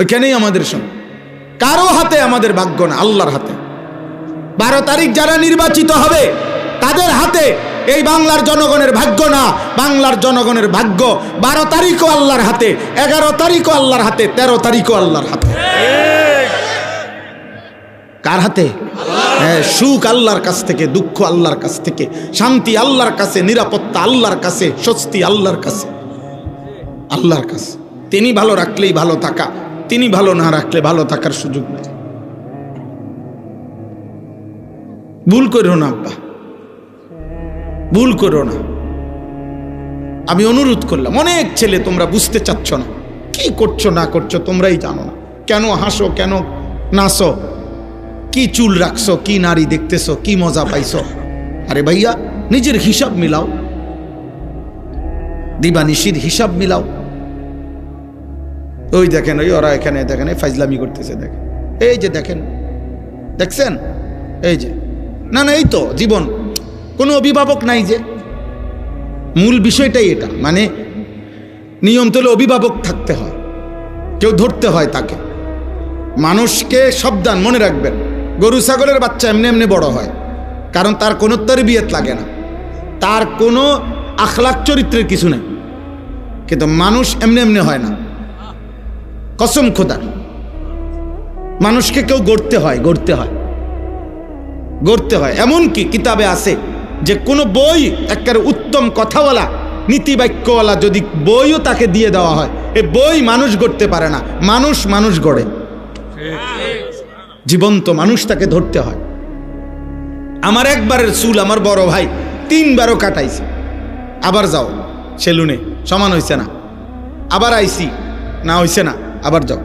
ওইখানেই আমাদের সঙ্গে। কারও হাতে আমাদের ভাগ্য না, আল্লাহর হাতে। বারো তারিখ যারা নির্বাচিত হবে, তাদের হাতে এই বাংলার জনগণের ভাগ্য না, বাংলার জনগণের ভাগ্য। বারো তারিখও আল্লাহর হাতে, এগারো তারিখও আল্লাহর হাতে, তেরো তারিখও আল্লাহর হাতে। কার হাতে? হ্যাঁ সুখ আল্লাহর কাছ থেকে, দুঃখ আল্লাহর কাছ থেকে, শান্তি আল্লাহর কাছে, নিরাপত্তা আল্লাহর কাছে, স্বস্তি আল্লাহর কাছে। আল্লাহর কাছে। তিনি ভালো রাখলেই ভালো থাকা। তিনি ভালো না রাখলে ভালো থাকার সুযোগ নেই। ভুল করো না, আব্বা। ভুল করো না। আমি অনুরোধ করলাম, অনেক ছেলে তোমরা বুঝতে চাচ্ছ না। কি করছ, না করছ, তোমরাই জানো না। কেন হাসো, কেন নাচো? কি চুল রাখছো, কি নারী দেখতেছো, কি মজা পাইছো? আরে ভাইয়া, নিজের হিসাব মিলাও। দিবানিশির হিসাব মিলাও। ওই দেখেন, ওই ওরা এখানে দেখেন, এই ফাইজলামি করতেছে, দেখেন। এই যে দেখেন, দেখছেন? এই যে। না না, এই তো, জীবন। কোনো অভিভাবক নাই যে। মূল বিষয়টাই এটা মানে নিয়ম তোলে অভিভাবক থাকতে হয়, কেউ ধরতে হয় তাকে। মানুষকে সাবধান, মনে রাখবেন, গরু, ছাগলের বাচ্চা এমনি এমনি বড় হয়, কারণ তার কোনো তরবিয়ত লাগে না। তার কোনো আখলাক চরিত্রের কিছু নেই। কিন্তু মানুষ এমনি এমনি হয় না। কসম খোদার মানুষকে কেউ গড়তে হয় গড়তে হয়। গড়তে হয়। এমন কি কিতাবে আছে যে কোনো বই একেবারে উত্তম কথাওয়ালা, নীতিবাক্যওয়ালা যদি বইও তাকে দিয়ে দেওয়া হয়, এ বই মানুষ গড়তে পারে না। মানুষ মানুষ গড়ে। জীবন্ত মানুষ তাকে ধরতে হয়। আমার একবারের চুল আমার বড় ভাই তিনবারও কাটাইছে। আবার যাও, সেলুনে, সমান হইছে না। আবার আইসি, না হইছে না। আবার যাও।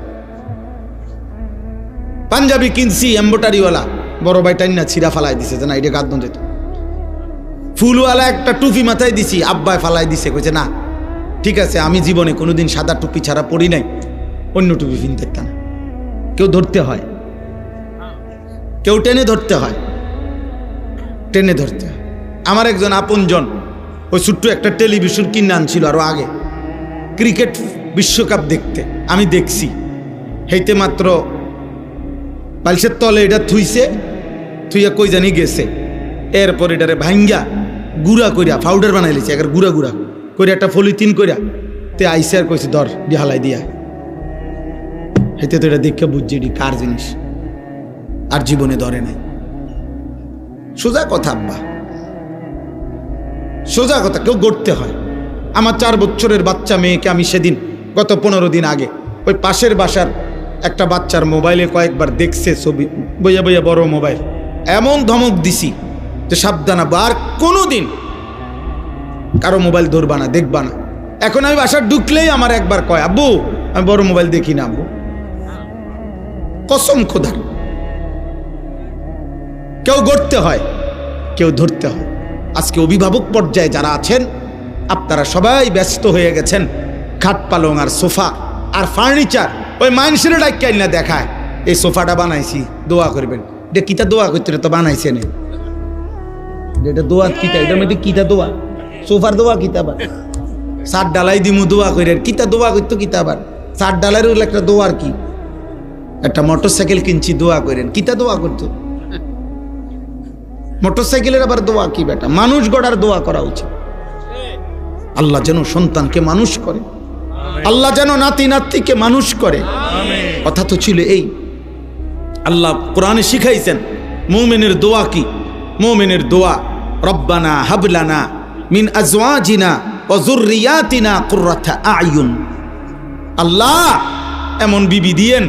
পাঞ্জাবি কিনছি, এম্বোটারিওয়ালা। বড় ভাই টাইনা ছিঁড়া ফালাই দিছে যে না এটা গাদ্দন যেত। ফুলওয়ালা একটা টুপি মাথায় দিছি আব্বায় ফালাই দিছে, কইছে, না, ঠিক আছে, আমি জীবনে কোনোদিন সাদা টুপি ছাড়া পড়ি নাই, অন্য টুপি কিনতে না। কেউ ধরতে হয়। কেউ টেনে ধরতে হয়। টেনে ধরতে হয়। আমার একজন আপনজন, ওই ছোট্ট একটা টেলিভিশন কিনে আনছিল আরও আগে, ক্রিকেট বিশ্বকাপ দেখতে। আমি দেখছি। হেইতে মাত্র বালিশের তলে এটা থুইছে, থুইয়া কই জানি গেছে। এরপর এটারে ভাঙ্গা গুড়া কইরা পাউডার বানাই লিছে একের গুড়া গুড়া কইরা, একটা ফলিতিন কইরা তে আইসে আর কইছে, ধর দিয়ে হালাই দিয়া। হেতে তো এটা দেখে বুঝছি এটি কার জিনিস। আর জীবনে ধরে নাই। সোজা কথা, আব্বা। সোজা কথা, কেউ গড়তে হয়। আমার চার বছরের বাচ্চা মেয়েকে আমি সেদিন গত পনেরো দিন আগে। ওই পাশের বাসার একটা বাচ্চার মোবাইলে কয়েকবার দেখছে ছবি, বইয়া বইয়া বড় মোবাইল। এমন ধমক দিছি যে সাবধান আর কোনো দিন কারও মোবাইল ধরবা না, দেখবা না। এখন আমি বাসার ঢুকলেই আমার একবার কয়, আব্বু, আমি বড় মোবাইল দেখি না, আব্বু। কসম খোদার কেউ গড়তে হয়, কেউ ধরতে হয়। আজকে অভিভাবক পর্যায়ে যারা আছেন, আপনারা সবাই ব্যস্ত হয়ে গেছেন। খাট পালং আর সোফা আর ফার্নিচার ওই মানুষের ডাক্তার না দেখায়। এই সোফাটা বানাইছি, দোয়া করবেন। এটা কিতা দোয়া করতে তো বানাইছে না। এটা দোয়া কিতা, এটার মধ্যে কিতা দোয়া? সোফার দোয়া কিতা আবার? সাত ডালাই দিমু দোয়া করে কিতা দোয়া করতো কিতা আবার? সাত ডালার একটা দোয়ার কি? একটা মোটর সাইকেল কিনছি, দোয়া করেন কিতা দোয়া করতো? মোটর সাইকেলের আবার দোয়া কি বেটা? মানুষ গড়ার দোয়া করা উচিত। আল্লাহ যেন সন্তানকে মানুষ করে। আল্লাহ যেন নাতি নাতিকে মানুষ করে। কথা তো ছিল এই আল্লাহ কোরআনে শিখাইছেন মৌমেনের দোয়া কি? মৌমেনের দোয়া রব্বানা হাবলানা মিন আজওয়াজিনা ও জুররিয়াতিনা কুররাতা আয়ুন। আল্লাহ এমন বিবি দিয়েন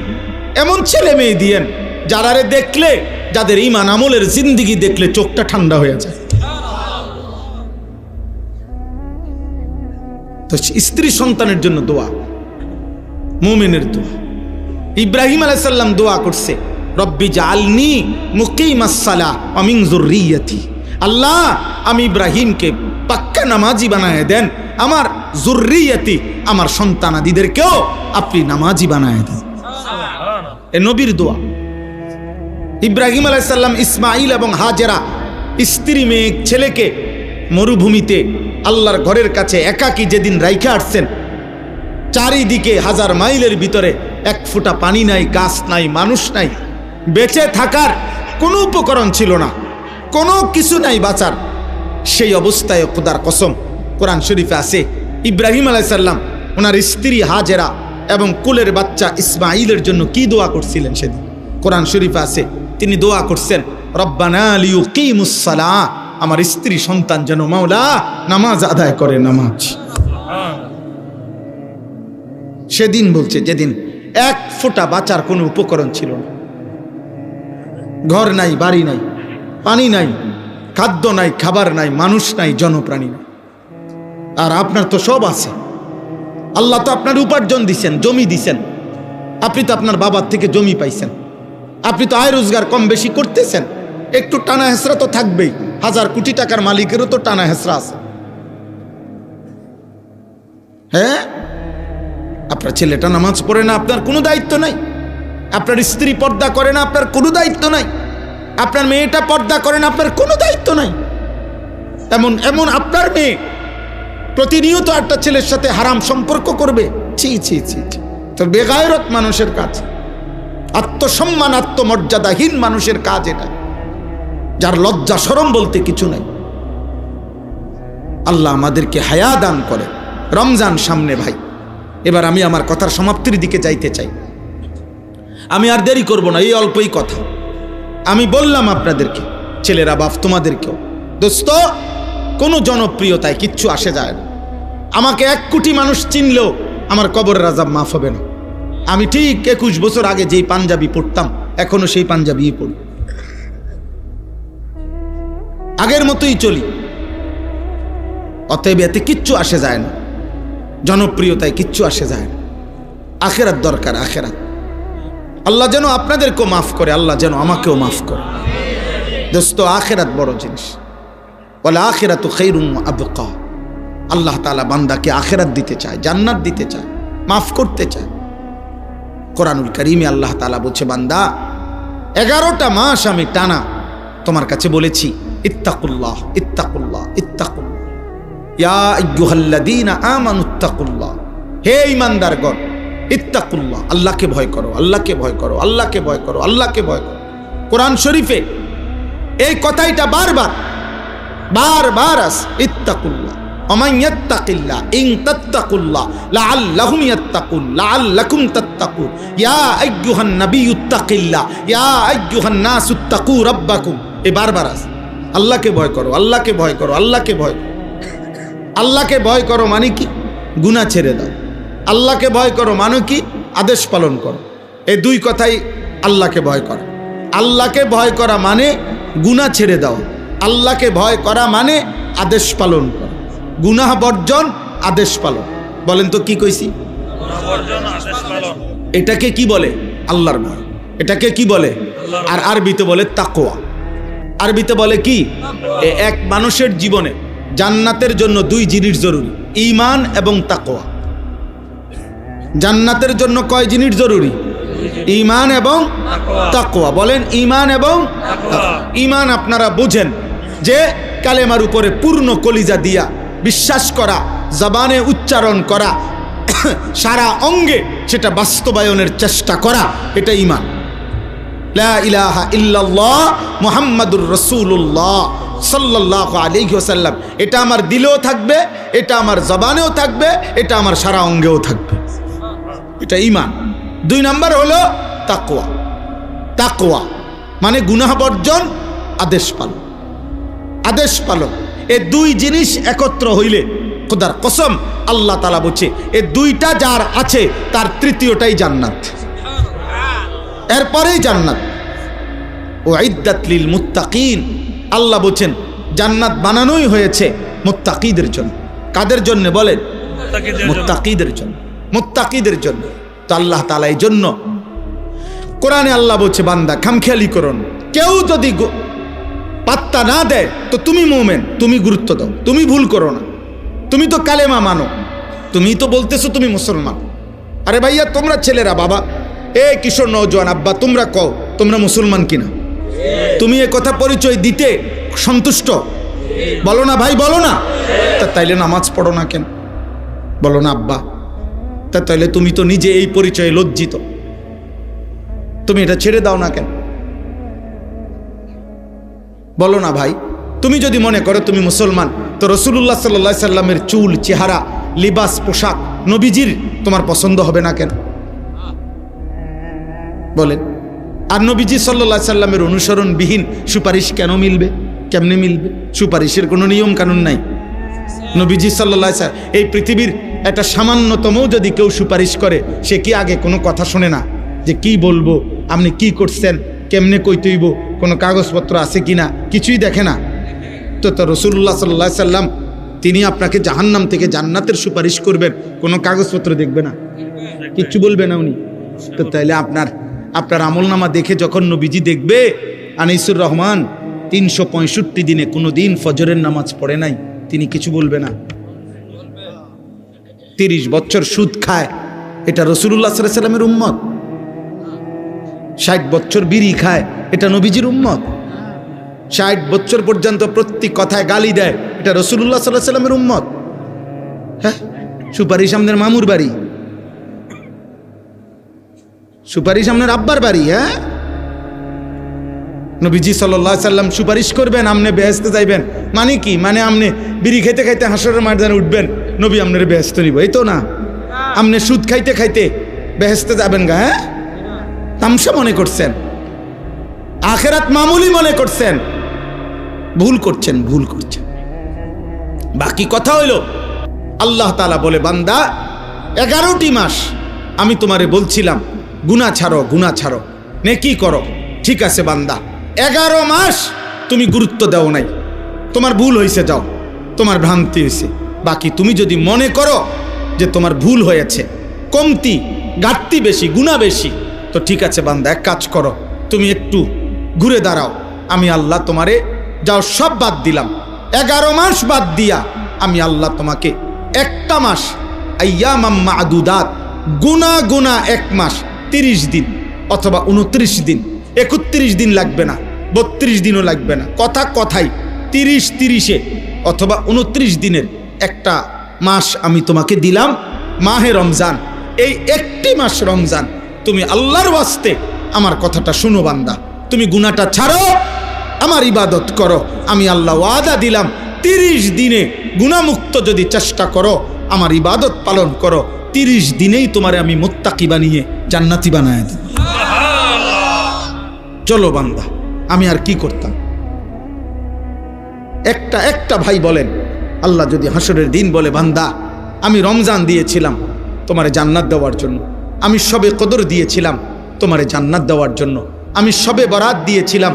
এমন ছেলে মেয়ে দিয়েন যারারে দেখলে যাদের ইমান আমলের জিন্দিগি দেখলে চোখটা ঠান্ডা হয়ে যায়। স্ত্রী সন্তানের জন্য দোয়া, মোমেনের দোয়া। ইব্রাহিম আলাইসাল্লাম দোয়া করছে, রব্বি জালনি মুকিমাসালা অমিন জুররিয়াতি আল্লাহ, আমি ইব্রাহিমকে পাক্কা নামাজি বানায় দেন। আমার জুররিয়াতি আমার সন্তানাদিদেরকেও আপনি নামাজি বানায় দেন। এ নবীর দোয়া। ইব্রাহিম আলাইসাল্লাম ইসমাইল এবং হাজেরা, স্ত্রী মেয়ে, ছেলেকে মরুভূমিতে আল্লাহর ঘরের কাছে একাকি যেদিন রাইখা আসছেন, চারিদিকে হাজার মাইলের ভিতরে এক ফোঁটা পানি নাই, গাছ নাই, মানুষ নাই। বেঁচে থাকার কোনো উপকরণ ছিল না, কোনো কিছু নাই বাঁচার। সেই অবস্থায় খোদার কসম, কোরআন শরীফে আছে, ইব্রাহিম আলাইসাল্লাম ওনার স্ত্রী হাজেরা এবং কুলের বাচ্চা ইসমাইলের জন্য কি দোয়া করছিলেন সেদিন? কোরআন শরীফে আছে, তিনি দোয়া করছেন, রব্বানা লিউ কিমুসালা আমার স্ত্রী সন্তান যেন মাওলা নামাজ আদায় করে নামাজ। সেদিন বলছে, যেদিন এক ফোঁটা বাঁচার কোনো উপকরণ ছিল না। ঘর নাই, বাড়ি নাই, পানি নাই, খাদ্য নাই, খাবার নাই, মানুষ নাই, জনপ্রাণী নাই। আর আপনার তো সব আছে। আল্লাহ তো আপনার উপার্জন দিছেন, জমি দিছেন। আপনি তো আপনার বাবার থেকে জমি পাইছেন। আপনি তো আয় রোজগার কম বেশি করতেছেন। একটু টানা হেসরা তো থাকবেই। হাজার কোটি টাকার মালিকেরও তো টানা হেসরা আছে। হ্যাঁ? আপনার ছেলেটা নামাজ পড়ে না, আপনার কোনো দায়িত্ব নাই। আপনার স্ত্রী পর্দা করে না, আপনার কোনো দায়িত্ব নাই। আপনার মেয়েটা পর্দা করে না, আপনার কোনো দায়িত্ব নাই। এমন এমন আপনার মেয়ে প্রতিনিয়ত একটা ছেলের সাথে হারাম সম্পর্ক করবে। ছি ছি ছি ছি। তো বেগায়রত মানুষের কাজ। আত্মসম্মান, আত্মমর্যাদাহীন মানুষের কাজ এটা। যার লজ্জা সরম বলতে কিছু নাই। আল্লাহ আমাদেরকে হায়া দান করে। রমজান সামনে ভাই। এবার আমি আমার কথার সমাপ্তির দিকে যাইতে চাই। আমি আর দেরি করব না, এই অল্পই কথা। আমি বললাম আপনাদেরকে, ছেলেরা বাপ তোমাদেরকেও, দোস্ত, কোনো জনপ্রিয়তায় কিচ্ছু আসে যায় না। আমাকে এক কোটি মানুষ চিনলেও আমার কবরের রাজাব মাফ হবে না। আমি ঠিক একুশ বছর আগে যেই পাঞ্জাবি পড়তাম এখনও সেই পাঞ্জাবিই পড়ি আগের মতোই চলি। অতএব এতে কিচ্ছু আসে যায় না। জনপ্রিয়তায় কিচ্ছু আসে যায় না। আখেরাত দরকার, আখেরাত। আল্লাহ যেন আপনাদেরকেও মাফ করে, আল্লাহ যেন আমাকেও মাফ করে। দোস্ত, আখেরাত বড় জিনিস। বলে আখেরাত খৈরুম আবকা। আল্লাহ তালা বান্দাকে আখেরাত দিতে চায়, জান্নাত দিতে চায়, মাফ করতে চায়। কোরআনুল করিমে আল্লাহ তালা বলছে, বান্দা, এগারোটা মাস আমি টানা তোমার কাছে বলেছি ইত্তাকুল্লাহ ইত্তাকুল্লাহ ইত্তাকুল্লাহ। ইয়া আমান উত্তাকুল্লাহ হে ইমানদারগণ ইত্তাকুল্লাহ, আল্লাহকে ভয় করো, আল্লাহকে ভয় করো, আল্লাহকে ভয় করো, আল্লাহকে ভয় করো। কোরআন শরীফে এই কথাইটা বারবার বারবার আস ইত্তাকুল্লাহ অমাই ইং ইয়া ইয়া এ বারবার আছে। আল্লাহকে ভয় করো, আল্লাহকে ভয় করো, আল্লাহকে ভয় করো। আল্লাহকে ভয় করো মানে কি? গুণা ছেড়ে দাও। আল্লাহকে ভয় করো মানে কি? আদেশ পালন করো। এই দুই কথাই আল্লাহকে ভয় করা। আল্লাহকে ভয় করা মানে গুণা ছেড়ে দাও। আল্লাহকে ভয় করা মানে আদেশ পালন করা। গুনাহ বর্জন, আদেশ পালন। বলেন তো কি কইছি? এটাকে কি বলে? আল্লাহর ভয়। এটাকে কি বলে? আর আরবিতে বলে তাকোয়া আরবিতে বলে কি? এক মানুষের জীবনে জান্নাতের জন্য দুই জিনিস জরুরি, ঈমান এবং তাকোয়া জান্নাতের জন্য কয় জিনিস জরুরি? ইমান এবং তাকোয়া বলেন ঈমান এবং ইমান আপনারা বুঝেন যে কালেমার উপরে পূর্ণ কলিজা দিয়া বিশ্বাস করা, জবানে উচ্চারণ করা, সারা অঙ্গে সেটা বাস্তবায়নের চেষ্টা করা, এটা ঈমান। লা ইলাহা ইল্লাল্লাহ মুহাম্মাদুর রাসূলুল্লাহ সাল্লাল্লাহু আলাইহি ওয়াসাল্লাম। এটা আমার দিলেও থাকবে, এটা আমার জবানেও থাকবে, এটা আমার সারা অঙ্গেও থাকবে। এটা ঈমান। দুই নাম্বার হলো তাকওয়া। তাকওয়া মানে গুনাহ বর্জন, আদেশ পালন। আদেশ পালন। এ দুই জিনিস একত্র হইলে খোদার কসম, আল্লাহ তালা বলছে, এ দুইটা যার আছে, তার তৃতীয়টাই জান্নাত। এরপরেই জান্নাত। ও ইদ্দাতলিল মুত্তাকিন আল্লাহ বলছেন জান্নাত বানানোই হয়েছে মুত্তাকিদের জন্য। কাদের জন্য বলেন? মুত্তাকিদের জন্য। মুত্তাকিদের জন্য। তো আল্লাহ তালা এই জন্য। কোরআনে আল্লাহ বলছে বান্দা খামখেয়ালি করুন কেউ যদি পাত্তা না দেয় তো তুমি মোমেন তুমি গুরুত্ব দাও। তুমি ভুল করো না। তুমি তো কালেমা মানো। তুমি তো বলতেছো তুমি মুসলমান। আরে ভাইয়া তোমরা ছেলেরা বাবা এ কিশোর নৌজওয়ান আব্বা, তোমরা কও, তোমরা মুসলমান কিনা? তুমি এ কথা পরিচয় দিতে সন্তুষ্ট? বলো না ভাই, বলো না। তা তাইলে নামাজ পড়ো না কেন? বলো না, আব্বা। তা তাইলে তুমি তো নিজে এই পরিচয়ে লজ্জিত। তুমি এটা ছেড়ে দাও না কেন? বলো না ভাই, তুমি যদি মনে করো তুমি মুসলমান, তো রসুল্লাহ সাল্লা সাল্লামের চুল, চেহারা, লিবাস, পোশাক নবীজির তোমার পছন্দ হবে না কেন? বলেন, আর নবীজি সাল্লা সাল্লামের অনুসরণবিহীন সুপারিশ কেন মিলবে? কেমনে মিলবে? সুপারিশের কোনো নিয়ম কানুন নাই। নবীজি সাল্লা এই পৃথিবীর একটা সামান্যতম যদি কেউ সুপারিশ করে, সে কি আগে কোনো কথা শোনে না? যে কি বলব? আপনি কি করছেন? কেমনে কইতইব? কোনো কাগজপত্র আছে কি না? কিছুই দেখে না। তো তো রসুল্লাহ সাল্লা সাল্লাম, তিনি আপনাকে জাহান্নাম থেকে জান্নাতের সুপারিশ করবেন, কোনো কাগজপত্র দেখবে না। কিচ্ছু বলবে না উনি। তো তাইলে আপনার আপনার আমলনামা দেখে যখন নবীজি দেখবে, আনিসুর রহমান, তিনশো পঁয়ষট্টি দিনে কোনো দিন ফজরের নামাজ পড়ে নাই, তিনি কিছু বলবে না। তিরিশ বছর সুদ খায়, এটা রসুল্লাহ সাল্লামের উম্মত। ষাট বছর বিড়ি খায়, এটা নবীজির উম্মত। ষাট বছর পর্যন্ত প্রত্যেক কথায় গালি দেয়, এটা রসুল্লাহ সাল্লাহ সাল্লামের উম্মত। হ্যাঁ সুপারিশ আমাদের মামুর বাড়ি। সুপারিশ আপনার আব্বার বাড়ি হ্যাঁ? নবীজি সাল্লাহ সাল্লাম সুপারিশ করবেন আমনে বেহেস্তে যাইবেন। মানে কি? মানে আমনে বিড়ি খাইতে খাইতে হাসরের ময়দানে উঠবেন নবী আপনার বেহেস্ত নিব। এই তো না? আমনে সুদ খাইতে খাইতে বেহেস্তে যাবেন গা হ্যাঁ? তামসা মনে করছেন? আখেরাত মামুলি মনে করছেন? ভুল করছেন ভুল করছেন। বাকি কথা হইল আল্লাহ তালা বলে বান্দা এগারোটি মাস আমি তোমারে বলছিলাম গুনা ছাড়ো গুনা ছাড়ো। নেকি করো। ঠিক আছে বান্দা। এগারো মাস তুমি গুরুত্ব দাও নাই। তোমার ভুল হয়েছে যাও। তোমার ভ্রান্তি হয়েছে বাকি তুমি যদি মনে করো যে তোমার ভুল হয়েছে, কমতি, ঘাটতি বেশি গুণা বেশি, তো ঠিক আছে বান্দা, এক কাজ করো। তুমি একটু ঘুরে দাঁড়াও। আমি আল্লাহ তোমারে যাও, সব বাদ দিলাম। এগারো মাস বাদ দিয়া আমি আল্লাহ তোমাকে একটা মাস আইয়া মাম্মা আদুদাত গুনা গুনা এক মাস তিরিশ দিন অথবা উনত্রিশ দিন, একত্রিশ দিন লাগবে না, বত্রিশ দিনও লাগবে না। কথা কথাই তিরিশ তিরিশে অথবা উনত্রিশ দিনের একটা মাস আমি তোমাকে দিলাম, মাহে রমজান। এই একটি মাস রমজান তুমি আল্লাহর ওয়াস্তে আমার কথাটা শুনো বান্দা। তুমি গুনাটা ছাড়ো, আমার ইবাদত করো, আমি আল্লাহ ওয়াদা দিলাম। তিরিশ দিনে গুণামুক্ত যদি চেষ্টা করো, আমার ইবাদত পালন করো তিরিশ দিনেই তোমারে আমি মোত্তাকি বানিয়ে জান্নাতি বানায় দেব। চলো বান্দা, আমি আর কি করতাম? একটা একটা ভাই বলেন, আল্লাহ যদি হাসরের দিন বলে, বান্দা, আমি রমজান দিয়েছিলাম তোমারে জান্নাত দেওয়ার জন্য। আমি সবে কদর দিয়েছিলাম তোমারে জান্নাত দেওয়ার জন্য। আমি সবে বরাত দিয়েছিলাম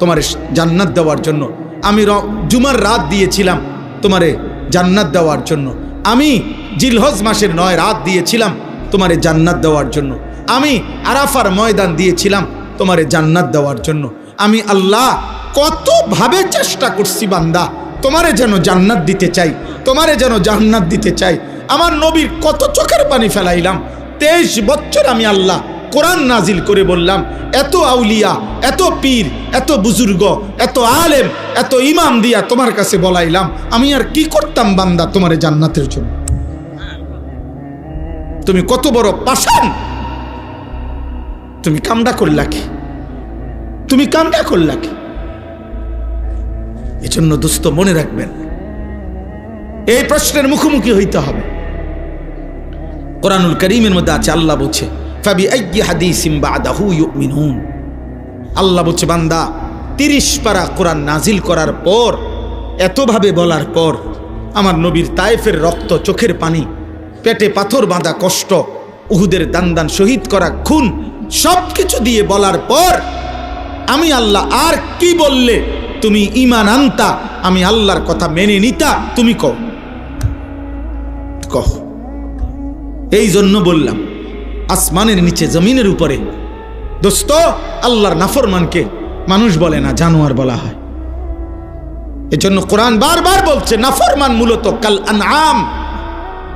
তোমারে জান্নাত দেওয়ার জন্য। আমি জুমার রাত দিয়েছিলাম তোমারে জান্নাত দেওয়ার জন্য। আমি জিলহজ মাসের নয় রাত দিয়েছিলাম তোমারে জান্নাত দেওয়ার জন্য। আমি আরাফার ময়দান দিয়েছিলাম তোমারে জান্নাত দেওয়ার জন্য। আমি আল্লাহ কতভাবে চেষ্টা করছি বান্দা, তোমারে যেন জান্নাত দিতে চাই, তোমারে যেন জান্নাত দিতে চাই। আমার নবীর কত চোখের পানি ফেলাইলাম, তেইশ বছর আমি আল্লাহ কোরআন নাজিল করে বললাম, এত আউলিয়া, এত পীর, এত বুজুর্গ, এত আলেম, এত ইমাম দিয়া তোমার কাছে বলাইলাম, আমি আর কি করতাম বান্দা তোমার জান্নাতের জন্য? তুমি কত বড় পাশান তুমি কামডা করলা কি? তুমি কামডা করলা কি? এজন্য দোস্ত মনে রাখবেন, এই প্রশ্নের মুখোমুখি হইতে হবে। কোরআনুল করিমের মধ্যে আছে, আল্লাহ বলছে আল্লাহ বলছে, বান্দা, তিরিশ পারা কোরআন নাজিল করার পর, এতভাবে বলার পর, আমার নবীর তায়েফের রক্ত, চোখের পানি, পেটে পাথর বাঁধা কষ্ট, উহুদের দান দান শহীদ করা খুন সব কিছু দিয়ে বলার পর, আমি আল্লাহ আর কি বললে তুমি ইমান আনতা, আমি আল্লাহর কথা মেনে নিতা, তুমি কও। কহ এই জন্য বললাম আসমানের নিচে, জমিনের উপরে। দোস্ত, আল্লাহর নাফরমানকে মানুষ বলে না, জানোয়ার বলা হয়। এজন্য কোরআন বারবার বলছে, নাফরমান মূলত কাল আনআম।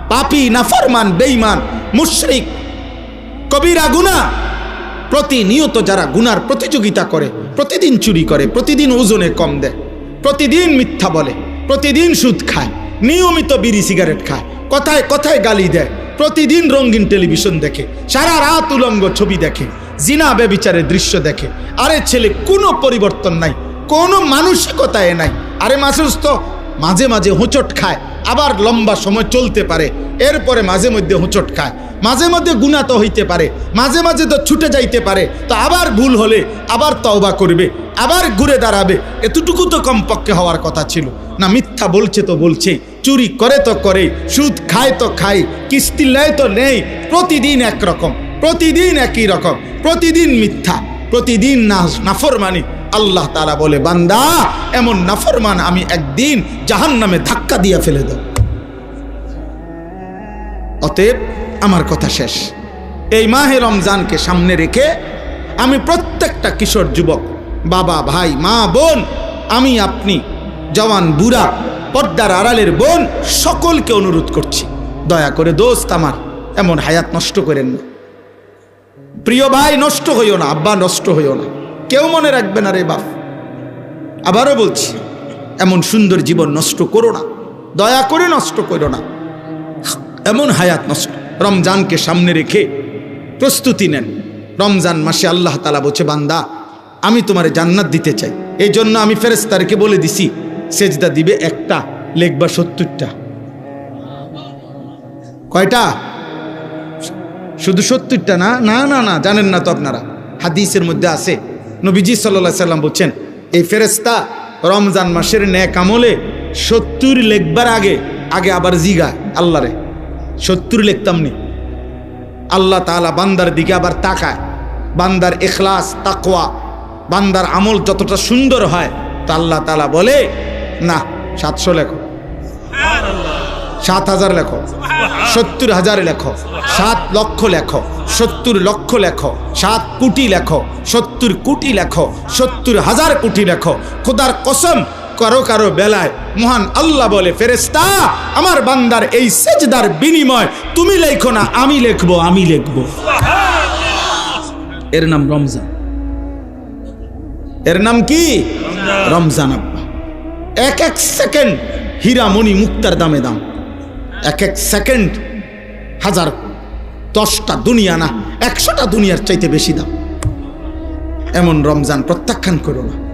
পাপি, নাফরমান, বেঈমান, মুশরিক, কবিরা গুনাহ প্রতিনিয়ত যারা গুনার প্রতিযোগিতা করে, প্রতিদিন চুরি করে, প্রতিদিন ওজনে কম দেয়, প্রতিদিন মিথ্যা বলে, প্রতিদিন সুদ খায়, নিয়মিত বিড়ি, সিগারেট খায়, কথায় কথায় গালি দেয় প্রতিদিন রঙিন টেলিভিশন দেখে, সারা রাত উলঙ্গ ছবি দেখে, জিনা বেবিচারের দৃশ্য দেখে। আরে ছেলে, কোনো পরিবর্তন নাই, কোনো মানসিকতায় নাই। আরে মানুষ তো মাঝে মাঝে হোঁচট খায়, আবার লম্বা সময় চলতে পারে, এরপরে মাঝে মধ্যে হোঁচট খায়। মাঝে মধ্যে গুণা তো হইতে পারে, মাঝে মাঝে তো ছুটে যাইতে পারে, তো আবার ভুল হলে আবার তওবা করবে, আবার ঘুরে দাঁড়াবে। এতটুকু তো কমপক্ষে হওয়ার কথা ছিল। না মিথ্যা বলছে তো বলছে চুরি করে তো করে, সুদ খায় তো খায়, কিস্তি নেয় তো নেই প্রতিদিন একরকম প্রতিদিন একই রকম, প্রতিদিন মিথ্যা, প্রতিদিন নাফরমানি। আল্লাহ তারা বলে, বান্দা, এমন নাফরমান আমি একদিন জাহান নামে ধাক্কা দিয়ে ফেলে দেব। অতএব আমার কথা শেষ। এই মাহে রমজানকে সামনে রেখে আমি প্রত্যেকটা কিশোর যুবক, বাবা, ভাই, মা, বোন, আমি আপনি, জওয়ান, বুড়া পর্দার আড়ালের বোন সকলকে অনুরোধ করছি, দয়া করে দোস্ত আমার, এমন হায়াত নষ্ট করেন না। প্রিয় ভাই, নষ্ট হইও না, আব্বা নষ্ট হইও না, কেউ মনে রাখবে না রে বাপ। আবারও বলছি, এমন সুন্দর জীবন নষ্ট করো না, দয়া করে নষ্ট করো না। এমন হায়াত নষ্ট, রমজানকে সামনে রেখে প্রস্তুতি নেন। রমজান মাসে আল্লাহ তালা বলছে, বান্দা, আমি তোমারে জান্নাত দিতে চাই এই জন্য আমি ফেরেস্তারকে বলে দিছি সেজদা দিবে একটা লেখবা সত্তরটা। কয়টা? শুধু সত্তরটা না না না না, জানেন না তো আপনারা। হাদিসের মধ্যে আছে। নবীজি সাল্লা সাল্লাম বলছেন, এই ফেরেস্তা রমজান মাসের ন্যাক আমলে সত্তর লেখবার আগে আগে আবার জিগা আল্লাহরে। সত্তর লিখতাম নি। আল্লাহ তাআলা বান্দার দিকে আবার তাকায়। বান্দার এখলাস তাকোয়া বান্দার আমল যতটা সুন্দর হয়, তা আল্লাহ তালা বলে না, সাতশো লেখো। সাত হাজার লেখো। সত্তর হাজার লেখো। সাত লক্ষ লেখো। সত্তর লক্ষ লেখো। সাত কোটি লেখো। সত্তর কোটি লেখো। সত্তর হাজার কোটি লেখো। খোদার কসম, কারও কারও বেলায় মহান আল্লাহ বলে ফেরেস্তা আমার বান্দার এই সেজদার বিনিময় তুমি লেখো না, আমি লিখব আমি লিখব। এর নাম রমজান। এর নাম কি? রমজান আব্বা। এক এক সেকেন্ড হীরা মণি মুক্তার দামে দাম। এক এক সেকেন্ড হাজার দশটা দুনিয়া না, একশোটা দুনিয়ার চাইতে বেশি দাম। এমন রমজান প্রত্যাখ্যান করো না।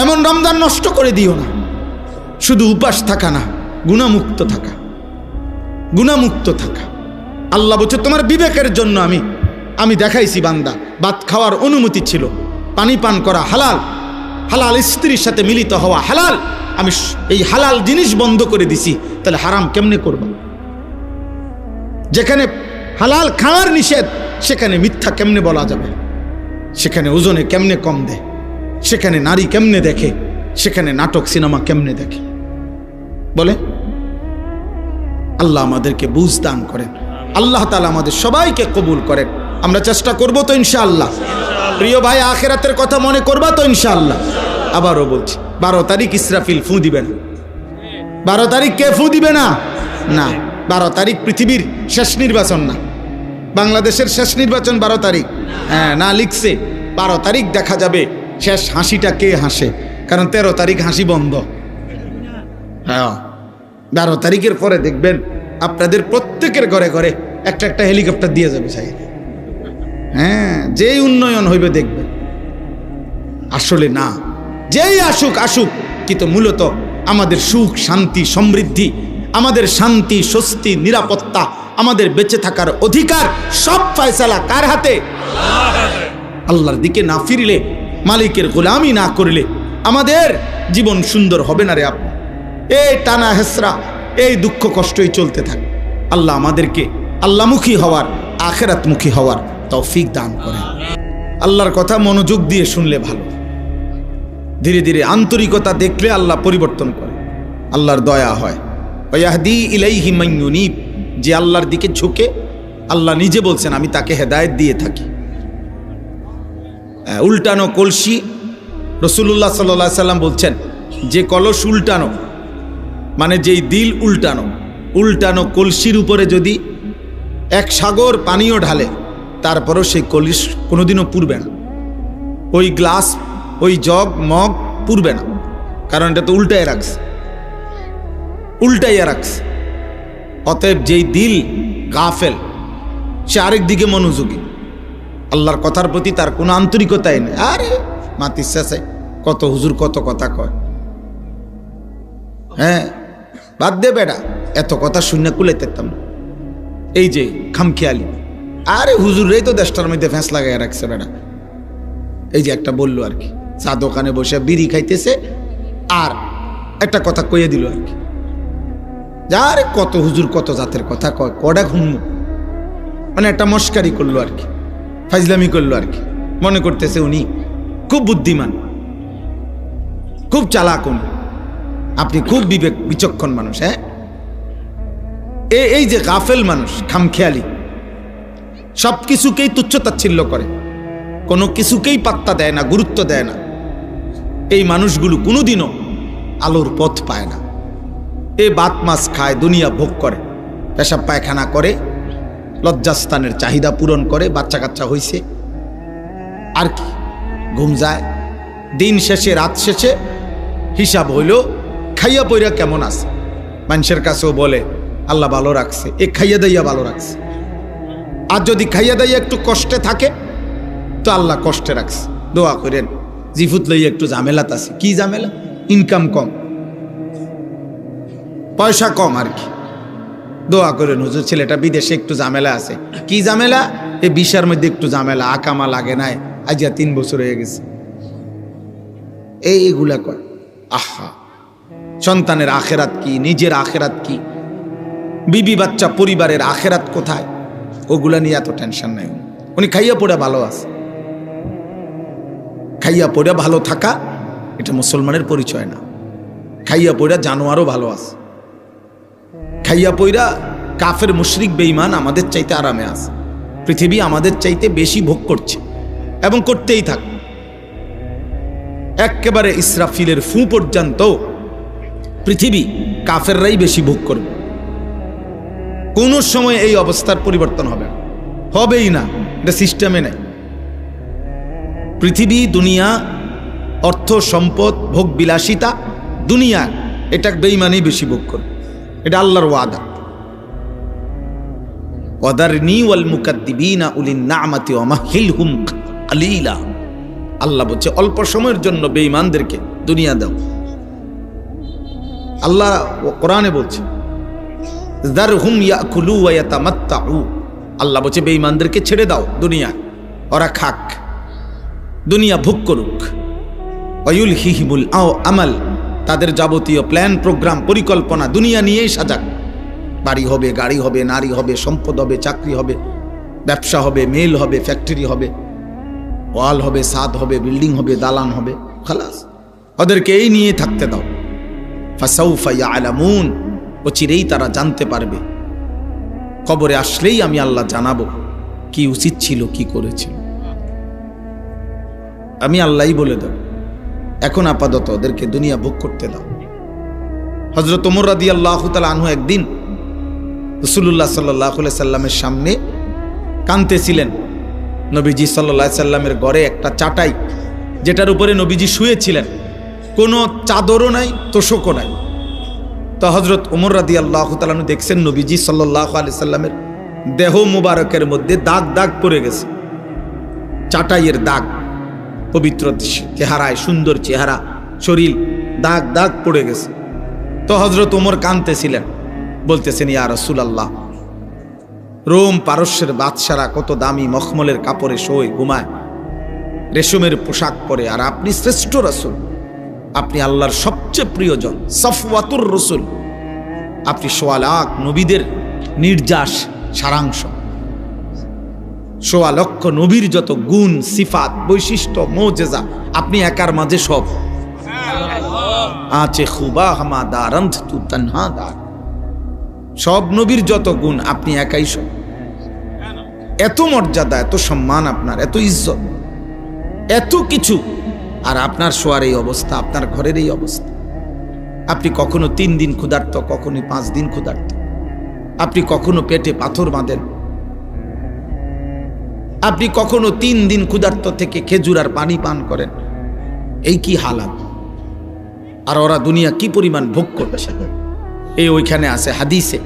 এমন রমজান নষ্ট করে দিও না। শুধু উপাস থাকা না, গুণামুক্ত থাকা। গুণামুক্ত থাকা। আল্লাহ বলছে, তোমার বিবেকের জন্য আমি আমি দেখাইছি বান্দা। ভাত খাওয়ার অনুমতি ছিল। পানি পান করা হালাল। হালাল স্ত্রীর সাথে মিলিত হওয়া হালাল, আমি এই হালাল জিনিস বন্ধ করে দিছি, তাহলে হারাম কেমনে করবা? যেখানে হালাল খাওয়ার নিষেধ, সেখানে মিথ্যা কেমনে বলা যাবে? সেখানে ওজনে কেমনে কম দেয়? সেখানে নারী কেমনে দেখে? সেখানে নাটক, সিনেমা কেমনে দেখে? বলে? আল্লাহ আমাদেরকে বুঝ দান করেন। আল্লাহ তালা আমাদের সবাইকে কবুল করেন। আমরা চেষ্টা করব তো ইনশাআল্লাহ। প্রিয় ভাই, আখেরাতের কথা মনে করবা তো ইনশাল্লাহ আবারও বলছি, বারো তারিখ ইসরাফিল ফু দিবে না। বারো তারিখ কে ফু দিবে না? না, বারো তারিখ পৃথিবীর শেষ নির্বাচন না। বাংলাদেশের শেষ নির্বাচন বারো তারিখ। হ্যাঁ না লিখছে, বারো তারিখ দেখা যাবে শেষ হাসিটা কে হাসে। কারণ তেরো তারিখ হাসি বন্ধ। হ্যাঁ বারো তারিখের পরে দেখবেন আপনাদের প্রত্যেকের ঘরে ঘরে একটা একটা হেলিকপ্টার দিয়ে যাবে সাই হ্যাঁ যেই উন্নয়ন হইবে দেখবে। আসলে না। যেই আসুক আসুক, কিন্তু মূলত আমাদের সুখ, শান্তি, সমৃদ্ধি, আমাদের শান্তি, স্বস্তি, নিরাপত্তা, আমাদের বেঁচে থাকার অধিকার, সব ফয়সালা কার হাতে? আল্লাহর দিকে না ফিরলে, মালিকের গোলামি না করলে আমাদের জীবন সুন্দর হবে না রে আপনি এই টানা হেসরা, এই দুঃখ কষ্টই চলতে থাকে। আল্লাহ আমাদেরকে আল্লাহমুখী হওয়ার, আখেরাতমুখী হওয়ার তৌফিক দান করেন। আল্লাহর কথা মনোযোগ দিয়ে শুনলে ভালো। ধীরে ধীরে আন্তরিকতা দেখলে আল্লাহ পরিবর্তন করে আল্লাহর দয়া হয়। যে আল্লাহর দিকে ঝুঁকে, আল্লাহ নিজে বলছেন, আমি তাকে হেদায়েত দিয়ে থাকি। উল্টানো কলসি রসুল্লাহ সাল্লাহ সাল্লাম বলছেন, যে কলস উল্টানো মানে যেই দিল উল্টানো। উল্টানো কলসির উপরে যদি এক সাগর পানীয় ঢালে তারপরও সেই কলস কোনোদিনও পুরবে না। ওই গ্লাস, ওই জগ, মগ পুরবে না। কারণ এটা তো উল্টাই রাখছে। উল্টাইয়া রাখছে। অতএব যেই দিল গাফেল, সে আরেক দিকে মনোযোগী। আল্লাহর কথার প্রতি তার কোনো আন্তরিকতাই নেই। আরে মাতির শেষে কত হুজুর কত কথা কয়। হ্যাঁ বাদ দে বেটা, এত কথা শূন্য কুলে তেতাম এই যে খামখেয়ালি। আরে হুজুরই তো দেশটার মধ্যে ফ্যাঁস লাগাই রাখছে বেটা। এই যে একটা বলল আর কি, চা দোকানে বসে বিড়ি খাইতেছে আর একটা কথা কইয়ে দিল আর কি। আরে কত হুজুর, কত জাতের কথা কয় কডা ঘুমু? মানে একটা মস্কারি করল আর কি ফাইজলামি করল আর কি। মনে করতেছে উনি খুব বুদ্ধিমান, খুব চালাক উনি। আপনি খুব বিবেক, বিচক্ষণ মানুষ হ্যাঁ? এই যে গাফেল মানুষ, খামখেয়ালি সব কিছুকেই তুচ্ছতাচ্ছিল্য করে। কোনো কিছুকেই পাত্তা দেয় না, গুরুত্ব দেয় না। এই মানুষগুলো কোনোদিনও আলোর পথ পায় না। এ বাত মাছ খায়, দুনিয়া ভোগ করে। পেশাব পায়খানা করে, লজ্জাস্থানের চাহিদা পূরণ করে বাচ্চা কাচ্চা হইছে। আর কি, ঘুম যায়। দিন শেষে, রাত শেষে হিসাব হইল, খাইয়া পইরা কেমন আছে? মানুষের কাছেও বলে, আল্লাহ ভালো রাখছে। এ খাইয়া দাইয়া ভালো রাখছে। আর যদি খাইয়া দাইয়া একটু কষ্টে থাকে, তো আল্লাহ কষ্টে রাখছে। দোয়া করেন, জিফুত লইয়া একটু ঝামেলাত আছে। কি ঝামেলা? ইনকাম কম। পয়সা কম আর কি। দোয়া করেন, হুজুর, ছেলেটা বিদেশে একটু ঝামেলা আছে। কি ঝামেলা? এই বিশার মধ্যে একটু ঝামেলা, আকামা লাগে নাই, আজ তিন বছর হয়ে গেছে। এই এগুলা কর। আহা! সন্তানের আখেরাত কি? নিজের আখেরাত কি? বিবি বাচ্চা পরিবারের আখেরাত কোথায়? ওগুলা নিয়ে এত টেনশন নাই। উনি। খাইয়া পড়ে ভালো আছে। খাইয়া পড়ে ভালো থাকা এটা মুসলমানের পরিচয় না। খাইয়া পড়া জানোয়ারও ভালো আছে। খাইয়া পইরা কাফের মুশরিক বেইমান আমাদের চাইতে আরামে আছে। পৃথিবী আমাদের চাইতে বেশি ভোগ করছে এবং করতেই থাক। একেবারে ইসরাফিলের ফু পর্যন্ত পৃথিবী কাফেররাই বেশি ভোগ করবে। কোনো সময় এই অবস্থার পরিবর্তন হবে না। হবেই না, এটা সিস্টেমে নেই। পৃথিবী, দুনিয়া, অর্থ, সম্পদ, ভোগ বিলাসিতা, দুনিয়া এটা বেইমানেই বেশি ভোগ করবে। এটা আল্লাহর ওয়াদা। ওয়াদারনি ওয়াল মুকাদ্দিবিনা উলিন নামাতি মাহিলহুম কালিলা। আল্লাহ বলছে, অল্প সময়ের জন্য বেঈমানদেরকে দুনিয়া দাও। আল্লাহ কোরআনে বলছে ইয়াতামাত্তাউ। আল্লাহ বলছে, বেঈমানদেরকে ছেড়ে দাও দুনিয়া ওরা খাক। দুনিয়া ভোগ করুক। অয়ুল হিহিবুল আও আমাল। তাদের যাবতীয় প্ল্যান, প্রোগ্রাম, পরিকল্পনা দুনিয়া নিয়েই সাজাক। বাড়ি হবে, গাড়ি হবে, নারী হবে, সম্পদ হবে, চাকরি হবে, ব্যবসা হবে, মেল হবে, ফ্যাক্টরি হবে, ওয়াল হবে, সাদ হবে, বিল্ডিং হবে, দালান হবে, খালাস। ওদেরকে এই নিয়ে থাকতে দাও। ফাসাউফা আলামুন ও চিরেই তারা জানতে পারবে। কবরে আসলেই আমি আল্লাহ জানাব কি উচিত ছিল, কি করেছিল। আমি আল্লাহই বলে দেব, এখন আপাতত ওদেরকে দুনিয়া ভোগ করতে দাও। হজরত ওমর রাদি আল্লাহ আনহু একদিন রসুল্লাহ সাল্লাহ সাল্লামের সামনে কানতেছিলেন নবীজি সাল্লাহ সাল্লামের ঘরে একটা চাটাই, যেটার উপরে নবীজি শুয়েছিলেন। কোনো চাদরও নাই, তোষকও নাই। তো হজরত ওমর রাদি আল্লাহ তালু দেখছেন নবীজি সাল্লাহ আলি সাল্লামের দেহ মুবারকের মধ্যে দাগ দাগ পড়ে গেছে। চাটাইয়ের দাগ, পবিত্র চেহারায় সুন্দর চেহারা, শরীর দাগ দাগ পড়ে গেছে। তো হজরত ওমর কানতেছিলেন বলতেছেন, ইয়া রসুল আল্লাহ রোম পারস্যের বাদশারা কত দামি মখমলের কাপড়ে শোয়, ঘুমায়, রেশমের পোশাক পরে, আর আপনি শ্রেষ্ঠ রসুল। আপনি আল্লাহর সবচেয়ে প্রিয়জন, সফওয়াতুর রসুল। আপনি সোয়ালাক নবীদের নির্যাস, সারাংশ। সোয়া লক্ষ নবীর যত গুণ, সিফাত, বৈশিষ্ট্য, মৌজেজা, আপনি একার মাঝে সব। আছে খুবা হামা তু দার। সব নবীর যত গুণ, আপনি একাই সব। এত মর্যাদা, এত সম্মান আপনার, এত ইজ্জত, এত কিছু আর আপনার শোয়ার এই অবস্থা, আপনার ঘরের এই অবস্থা। আপনি কখনো তিন দিন ক্ষুধার্ত কখনো পাঁচ দিন ক্ষুধার্ত। আপনি কখনো পেটে পাথর বাঁধেন। আপনি কখনো তিন দিন ক্ষুধার্ত থেকে খেজুর আর পানি পান করেন। এই কি হালাত? আর ওরা দুনিয়া কি পরিমাণ ভোগ করছে? এই ওইখানে আছে হাদিসে।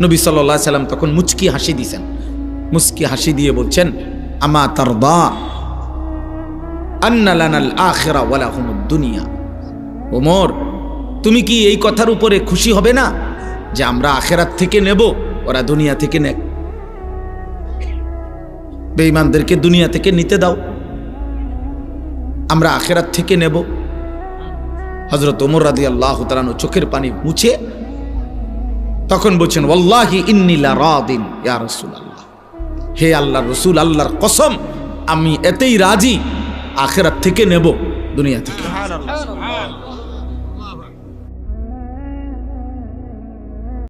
নবী সাল্লাহ সাল্লাম তখন মুচকি হাসি দিছেন। মুচকি হাসি দিয়ে বলছেন, আমা তার দা দুনিয়া। ওমর, তুমি কি এই কথার উপরে খুশি হবে না যে আমরা আখেরাত থেকে নেব, ওরা দুনিয়া থেকে নেক? বেঈমানদেরকে দুনিয়া থেকে নিতে দাও। আমরা আখেরাত থেকে নেব। হজরত ওমর রাদি আল্লাহ তালানো চোখের পানি মুছে তখন বলছেন ওল্লাহি ইন্নিলা রাদিন, ইয়া রাসূলুল্লাহ। হে আল্লাহ রসুল, আল্লাহর কসম, আমি এতেই রাজি আখেরাত থেকে নেব দুনিয়া থেকে।